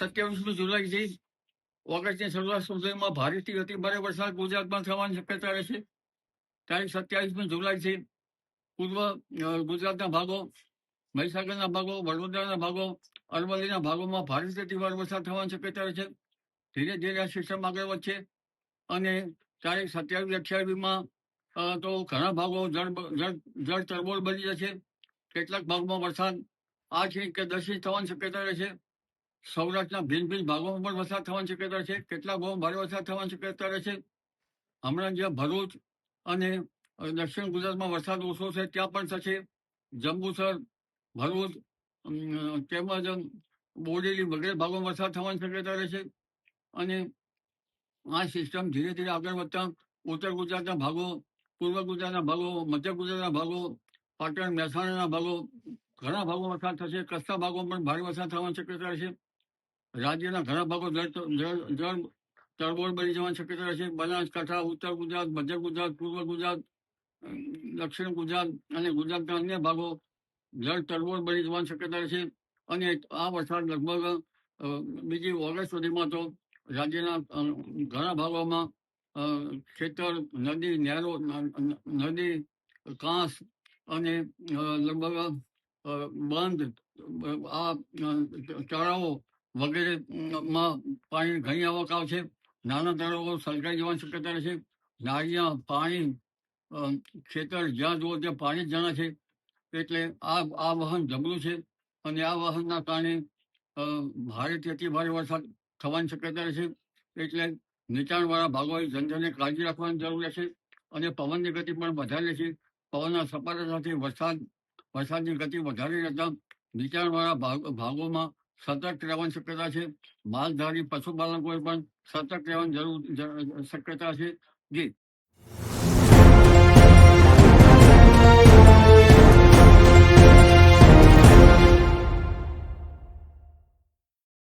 સત્યાવીસમી જુલાઈથી ઓગસ્ટની શરૂઆત સુધીમાં ભારેથી અતિ ભારે વરસાદ ગુજરાતમાં થવાની શક્યતા રહેશે. તારીખ સત્યાવીસમી જુલાઈથી પૂર્વ ગુજરાતના ભાગો, મહીસાગરના ભાગો, વડોદરાના ભાગો, અરવલ્લીના ભાગોમાં ભારેથી અતિ ભારે વરસાદ થવાની શક્યતા રહેશે. ધીરે ધીરે આ સિસ્ટમ આગળ વધશે. અને તારીખ સત્યાવીસ અઠ્યાવીસમાં તો ઘણા ભાગો જળ જળ તરબોળ બની જશે. કેટલાક ભાગમાં વરસાદ આઠ ઇંચ કે દસ ઇંચ થવાની શક્યતા રહેશે. સૌરાષ્ટ્રના ભિન્ન ભિન્ન ભાગોમાં પણ વરસાદ થવાની શક્યતા છે. કેટલાક ભાગોમાં ભારે વરસાદ થવાની શક્યતા રહેશે હમણાં જ્યાં ભરૂચ અને દક્ષિણ ગુજરાતમાં વરસાદ ઓછો છે, ત્યાં પણ થશે. જંબુસર, ભરૂચ તેમજ બોડેલી વગેરે ભાગોમાં વરસાદ થવાની શક્યતા રહેશે અને આ સિસ્ટમ ધીરે ધીરે આગળ વધતા ઉત્તર ગુજરાતના ભાગો, પૂર્વ ગુજરાતના ભાગો, મધ્ય ગુજરાતના ભાગો, પાટણ, મહેસાણાના ભાગો, ઘણા ભાગો વરસાદ થશે. કચ્છના ભાગોમાં પણ ભારે વરસાદ થવાની શક્યતા રહેશે રાજ્યના ઘણા ભાગો જળ તરબોળ બની જવાની શક્યતા છે. બનાસકાંઠા ઉત્તર ગુજરાત, મધ્ય ગુજરાત, પૂર્વ ગુજરાત દક્ષિણ ગુજરાત અને ગુજરાતના અન્ય ભાગો જળ તરબોળ બની જવાની શક્યતા છે. અને આ વરસાદ લગભગ બીજી ઓગસ્ટ સુધીમાં તો રાજ્યના ઘણા ભાગોમાં ખેતર, નદી નહેરો નદી કાંસ અને લગભગ બંધ આ તળાવો વગેરે માં પાણી ઘણી આવક આવશે નાના તળાવો સલકાઈ જવાની શક્યતા રહેશે નાળિયા પાણી ખેતર, જ્યાં જુઓ ત્યાં પાણી જ જણા છે. એટલે આ આ વાહન જબરું છે અને આ વાહનના કારણે ભારેથી અતિ ભારે વરસાદ થવાની શક્યતા રહેશે એટલે નીચાણવાળા ભાગોએ જનતાને કાળજી રાખવાની જરૂર રહેશે અને પવનની ગતિ પણ વધારે રહેશે પવનના સપાટા સાથે વરસાદ, વરસાદની ગતિ વધારે રહેતા નીચાણવાળા ભાગ, ભાગોમાં સતર્ક રહેવાની શક્યતા છે. માલધારી પશુપાલકોએ પણ સતર્ક રહેવાની જરૂર શક્યતા છે. જી.